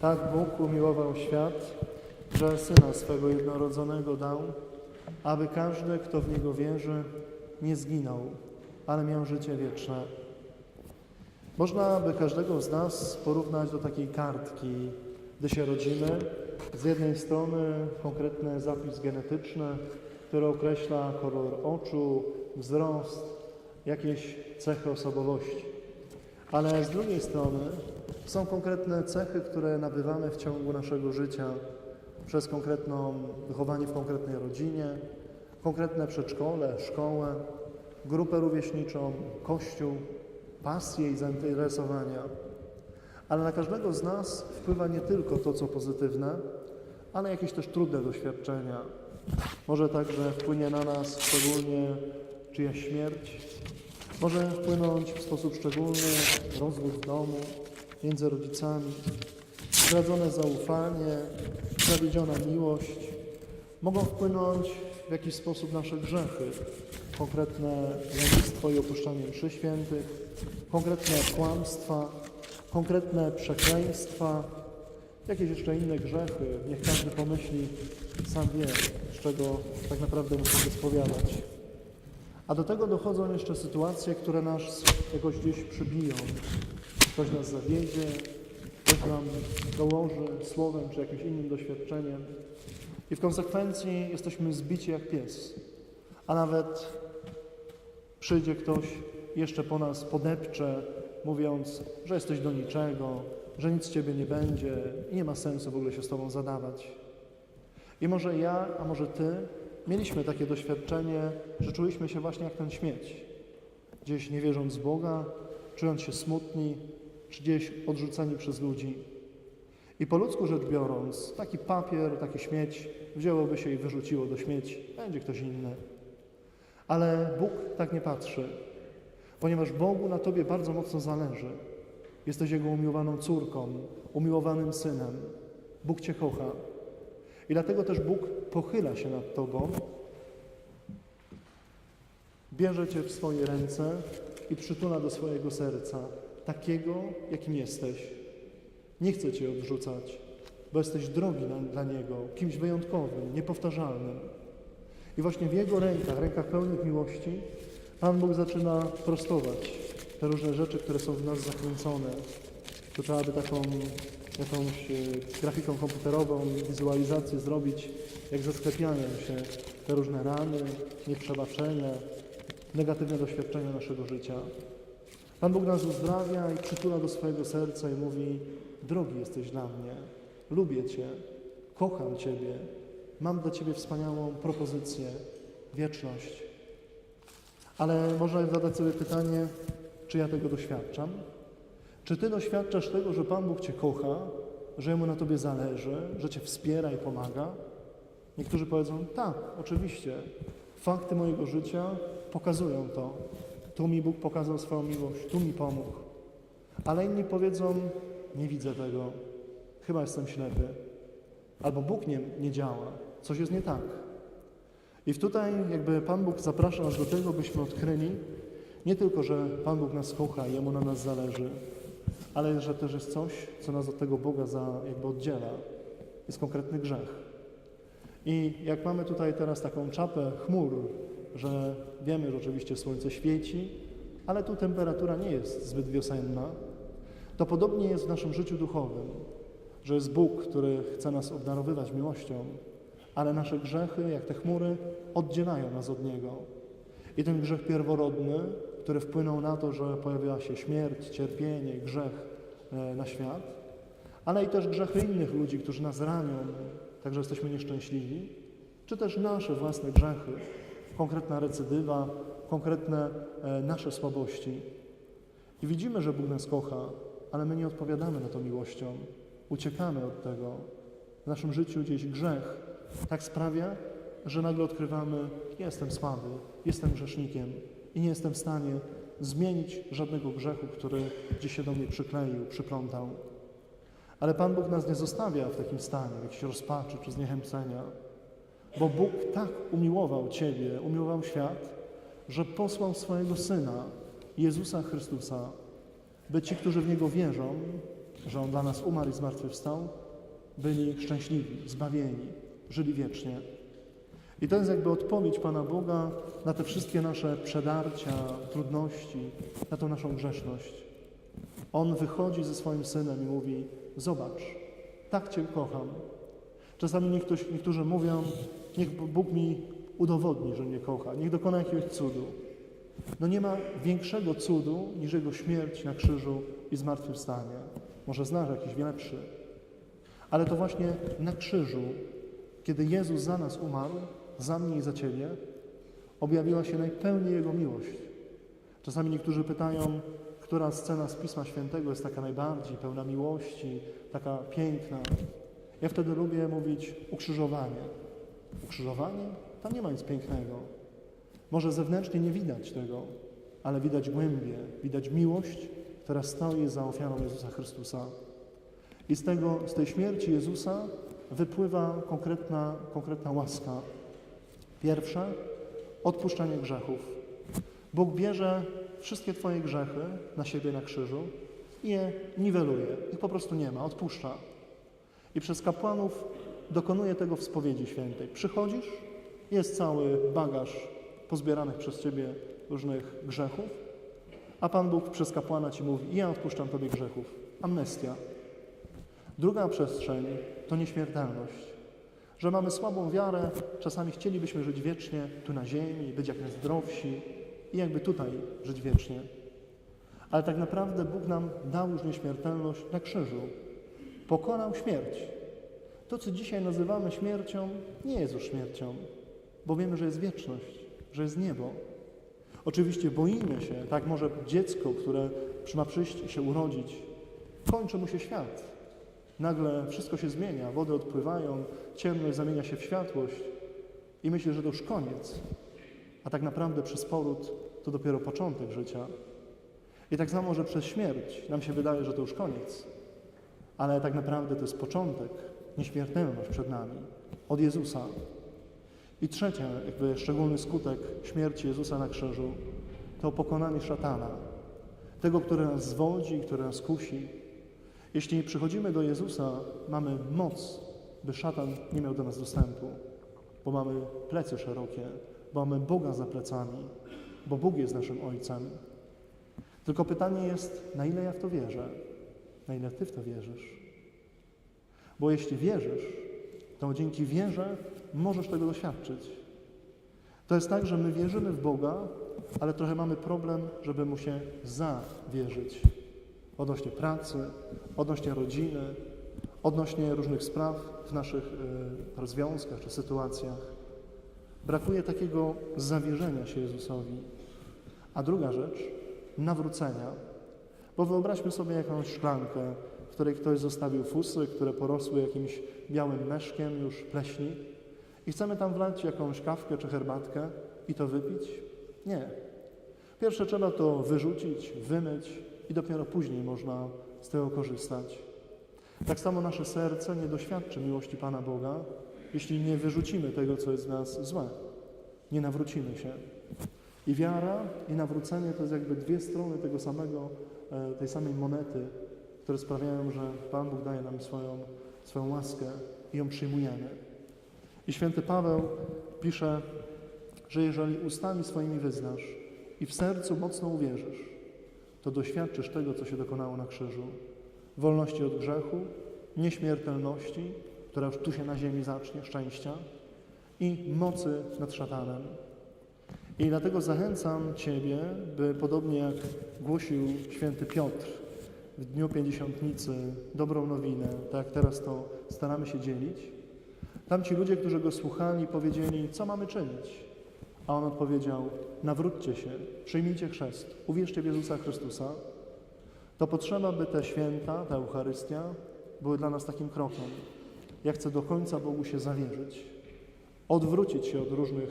Tak Bóg umiłował świat, że Syna swego jednorodzonego dał, aby każdy, kto w Niego wierzy, nie zginął, ale miał życie wieczne. Można by każdego z nas porównać do takiej kartki, gdy się rodzimy. Z jednej strony konkretny zapis genetyczny, który określa kolor oczu, wzrost, jakieś cechy osobowości. Ale z drugiej strony są konkretne cechy, które nabywamy w ciągu naszego życia przez konkretną wychowanie w konkretnej rodzinie, konkretne przedszkole, szkołę, grupę rówieśniczą, kościół, pasje i zainteresowania. Ale na każdego z nas wpływa nie tylko to, co pozytywne, ale jakieś też trudne doświadczenia. Może także wpłynie na nas szczególnie czyjaś śmierć, może wpłynąć w sposób szczególny rozwód w domu, między rodzicami, zdradzone zaufanie, zawiedziona miłość. Mogą wpłynąć w jakiś sposób nasze grzechy, konkretne lenistwo i opuszczanie mszy świętych, konkretne kłamstwa, konkretne przekleństwa, jakieś jeszcze inne grzechy. Niech każdy pomyśli, sam wie, z czego tak naprawdę musi się spowiadać. A do tego dochodzą jeszcze sytuacje, które nas jakoś gdzieś przybiją. Ktoś nas zawiedzie, ktoś nam dołoży słowem czy jakimś innym doświadczeniem. I w konsekwencji jesteśmy zbici jak pies. A nawet przyjdzie ktoś jeszcze po nas podepcze, mówiąc, że jesteś do niczego, że nic z ciebie nie będzie i nie ma sensu w ogóle się z tobą zadawać. I może ja, a może ty mieliśmy takie doświadczenie, że czuliśmy się właśnie jak ten śmieć. Gdzieś nie wierząc w Boga, czując się smutni, czy gdzieś odrzuceni przez ludzi. I po ludzku rzecz biorąc, taki papier, taki śmieć wzięłoby się i wyrzuciło do śmieci. Będzie ktoś inny. Ale Bóg tak nie patrzy, ponieważ Bogu na Tobie bardzo mocno zależy. Jesteś Jego umiłowaną córką, umiłowanym synem. Bóg Cię kocha. I dlatego też Bóg pochyla się nad Tobą, bierze Cię w swoje ręce i przytula do swojego serca, takiego, jakim jesteś. Nie chce Cię odrzucać, bo jesteś drogi dla, Niego, kimś wyjątkowym, niepowtarzalnym. I właśnie w Jego rękach, rękach pełnych miłości, Pan Bóg zaczyna prostować te różne rzeczy, które są w nas zakręcone. To trzeba by taką jakąś e, grafiką komputerową wizualizację zrobić, jak zasklepiają się te różne rany, nieprzebaczenia, negatywne doświadczenia naszego życia. Pan Bóg nas uzdrawia i przytula do swojego serca i mówi: Drogi jesteś dla mnie, lubię Cię, kocham Ciebie, mam dla Ciebie wspaniałą propozycję, wieczność. Ale można zadać sobie pytanie, czy ja tego doświadczam? Czy Ty doświadczasz tego, że Pan Bóg Cię kocha, że Jemu na Tobie zależy, że Cię wspiera i pomaga? Niektórzy powiedzą, tak, oczywiście. Fakty mojego życia pokazują to. Tu mi Bóg pokazał swoją miłość, tu mi pomógł. Ale inni powiedzą, nie widzę tego, chyba jestem ślepy. Albo Bóg nie, nie działa, coś jest nie tak. I tutaj jakby Pan Bóg zaprasza nas do tego, byśmy odkryli nie tylko, że Pan Bóg nas kocha Jemu na nas zależy, ale że też jest coś, co nas od tego Boga za, jakby oddziela. Jest konkretny grzech. I jak mamy tutaj teraz taką czapę chmur, że wiemy, że oczywiście słońce świeci, ale tu temperatura nie jest zbyt wiosenna, to podobnie jest w naszym życiu duchowym, że jest Bóg, który chce nas obdarowywać miłością, ale nasze grzechy, jak te chmury, oddzielają nas od Niego. I ten grzech pierworodny, który wpłynął na to, że pojawiła się śmierć, cierpienie, grzech e, na świat, ale i też grzechy innych ludzi, którzy nas ranią, także jesteśmy nieszczęśliwi, czy też nasze własne grzechy, konkretna recydywa, konkretne e, nasze słabości. I widzimy, że Bóg nas kocha, ale my nie odpowiadamy na to miłością. Uciekamy od tego. W naszym życiu gdzieś grzech tak sprawia, że nagle odkrywamy, jestem słaby, jestem grzesznikiem i nie jestem w stanie zmienić żadnego grzechu, który gdzieś się do mnie przykleił, przyplątał. Ale Pan Bóg nas nie zostawia w takim stanie, jakiejś rozpaczy czy zniechęcenia, bo Bóg tak umiłował Ciebie, umiłował świat, że posłał swojego Syna, Jezusa Chrystusa, by ci, którzy w Niego wierzą, że On dla nas umarł i zmartwychwstał, byli szczęśliwi, zbawieni, żyli wiecznie. I to jest jakby odpowiedź Pana Boga na te wszystkie nasze przedarcia, trudności, na tą naszą grzeszność. On wychodzi ze swoim synem i mówi: Zobacz, tak Cię kocham. Czasami niektórzy, niektórzy mówią: Niech Bóg mi udowodni, że mnie kocha, niech dokona jakiegoś cudu. No nie ma większego cudu niż Jego śmierć na krzyżu i zmartwychwstanie. Może znasz jakiś lepszy. Ale to właśnie na krzyżu, kiedy Jezus za nas umarł, za mnie i za Ciebie, objawiła się najpełniej Jego miłość. Czasami niektórzy pytają, która scena z Pisma Świętego jest taka najbardziej pełna miłości, taka piękna. Ja wtedy lubię mówić ukrzyżowanie. Ukrzyżowanie? Tam nie ma nic pięknego. Może zewnętrznie nie widać tego, ale widać głębię, widać miłość, która stoi za ofiarą Jezusa Chrystusa. I z, tego, z tej śmierci Jezusa wypływa konkretna, konkretna łaska. Pierwsza, odpuszczanie grzechów. Bóg bierze wszystkie Twoje grzechy na siebie na krzyżu i je niweluje. Ich po prostu nie ma, odpuszcza. I przez kapłanów dokonuje tego w spowiedzi świętej. Przychodzisz, jest cały bagaż pozbieranych przez Ciebie różnych grzechów, a Pan Bóg przez kapłana Ci mówi, ja odpuszczam Tobie grzechów. Amnestia. Druga przestrzeń to nieśmiertelność. Że mamy słabą wiarę, czasami chcielibyśmy żyć wiecznie tu na ziemi, być jak najzdrowsi i jakby tutaj żyć wiecznie. Ale tak naprawdę Bóg nam dał już nieśmiertelność na krzyżu. Pokonał śmierć. To, co dzisiaj nazywamy śmiercią, nie jest już śmiercią, bo wiemy, że jest wieczność, że jest niebo. Oczywiście boimy się, tak może dziecko, które ma przyjść się urodzić, kończy mu się świat. Nagle wszystko się zmienia, wody odpływają, ciemność zamienia się w światłość i myśli, że to już koniec. A tak naprawdę przez poród to dopiero początek życia. I tak samo, że przez śmierć nam się wydaje, że to już koniec. Ale tak naprawdę to jest początek, nieśmiertelność przed nami, od Jezusa. I trzecia, jakby szczególny skutek śmierci Jezusa na krzyżu, to pokonanie szatana. Tego, który nas zwodzi, który nas kusi. Jeśli przychodzimy do Jezusa, mamy moc, by szatan nie miał do nas dostępu, bo mamy plecy szerokie, bo mamy Boga za plecami, bo Bóg jest naszym Ojcem. Tylko pytanie jest, na ile ja w to wierzę? Na ile Ty w to wierzysz? Bo jeśli wierzysz, to dzięki wierze możesz tego doświadczyć. To jest tak, że my wierzymy w Boga, ale trochę mamy problem, żeby Mu się zawierzyć. Odnośnie pracy, odnośnie rodziny, odnośnie różnych spraw w naszych y, związkach czy sytuacjach. Brakuje takiego zawierzenia się Jezusowi. A druga rzecz, nawrócenia. Bo wyobraźmy sobie jakąś szklankę, w której ktoś zostawił fusy, które porosły jakimś białym meszkiem, już pleśni i chcemy tam wlać jakąś kawkę czy herbatkę i to wypić? Nie. Pierwsze trzeba to wyrzucić, wymyć i dopiero później można z tego korzystać. Tak samo nasze serce nie doświadczy miłości Pana Boga, jeśli nie wyrzucimy tego, co jest w nas złe. Nie nawrócimy się. I wiara i nawrócenie to jest jakby dwie strony tego samego, e, tej samej monety, które sprawiają, że Pan Bóg daje nam swoją, swoją łaskę i ją przyjmujemy. I święty Paweł pisze, że jeżeli ustami swoimi wyznasz i w sercu mocno uwierzysz, to doświadczysz tego, co się dokonało na krzyżu. Wolności od grzechu, nieśmiertelności, która już tu się na ziemi zacznie, szczęścia i mocy nad szatanem. I dlatego zachęcam Ciebie, by podobnie jak głosił święty Piotr w dniu pięćdziesiątnicy dobrą nowinę, tak jak teraz to staramy się dzielić, Tamci ludzie, którzy go słuchali, powiedzieli, co mamy czynić? A on odpowiedział, nawróćcie się, przyjmijcie chrzest, uwierzcie w Jezusa Chrystusa. To potrzeba, by te święta, ta Eucharystia były dla nas takim krokiem. Ja chcę do końca Bogu się zawierzyć, odwrócić się od różnych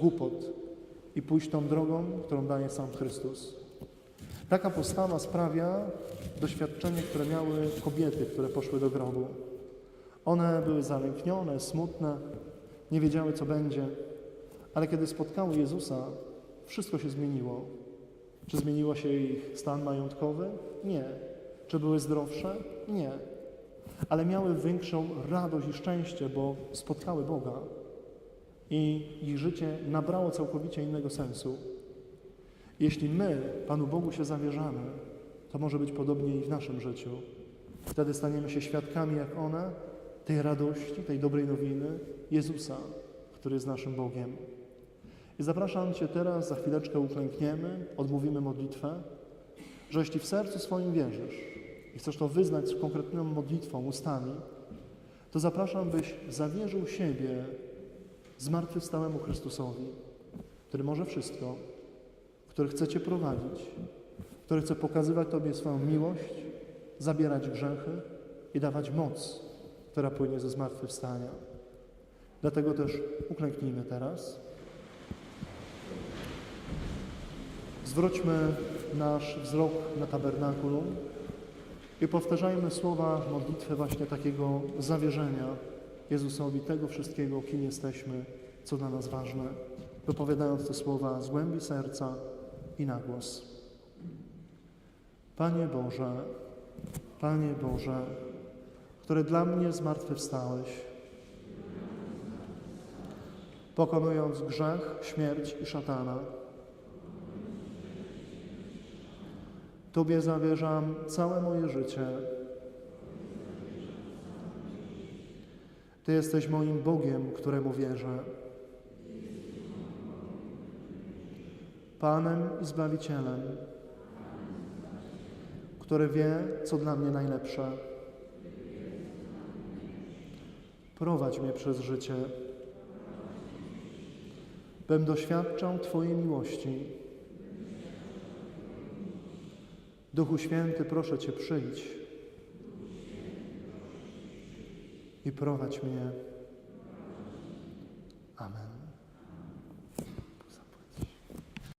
głupot i pójść tą drogą, którą daje sam Chrystus. Taka postawa sprawia doświadczenie, które miały kobiety, które poszły do grobu. One były zalęknione, smutne, nie wiedziały, co będzie, ale kiedy spotkały Jezusa, wszystko się zmieniło. Czy zmieniło się ich stan majątkowy? Nie. Czy były zdrowsze? Nie. Ale miały większą radość i szczęście, bo spotkały Boga i ich życie nabrało całkowicie innego sensu. Jeśli my Panu Bogu się zawierzamy, to może być podobnie i w naszym życiu. Wtedy staniemy się świadkami, jak one, tej radości, tej dobrej nowiny Jezusa, który jest naszym Bogiem. I zapraszam Cię teraz, za chwileczkę uklękniemy, odmówimy modlitwę, że jeśli w sercu swoim wierzysz i chcesz to wyznać z konkretną modlitwą, ustami, to zapraszam, byś zawierzył siebie zmartwychwstałemu Chrystusowi, który może wszystko, który chce Cię prowadzić, który chce pokazywać Tobie swoją miłość, zabierać grzechy i dawać moc, która płynie ze zmartwychwstania. Dlatego też uklęknijmy teraz. Zwróćmy nasz wzrok na tabernakulum i powtarzajmy słowa modlitwy właśnie takiego zawierzenia Jezusowi tego wszystkiego, kim jesteśmy, co dla nas ważne, wypowiadając te słowa z głębi serca i na głos. Panie Boże, Panie Boże, który dla mnie zmartwychwstałeś, pokonując grzech, śmierć i szatana. Tobie zawierzam całe moje życie. Ty jesteś moim Bogiem, któremu wierzę. Panem i Zbawicielem, który wie, co dla mnie najlepsze. Prowadź mnie przez życie, bym doświadczał Twojej miłości. Duchu Święty, proszę Cię, przyjdź i prowadź mnie.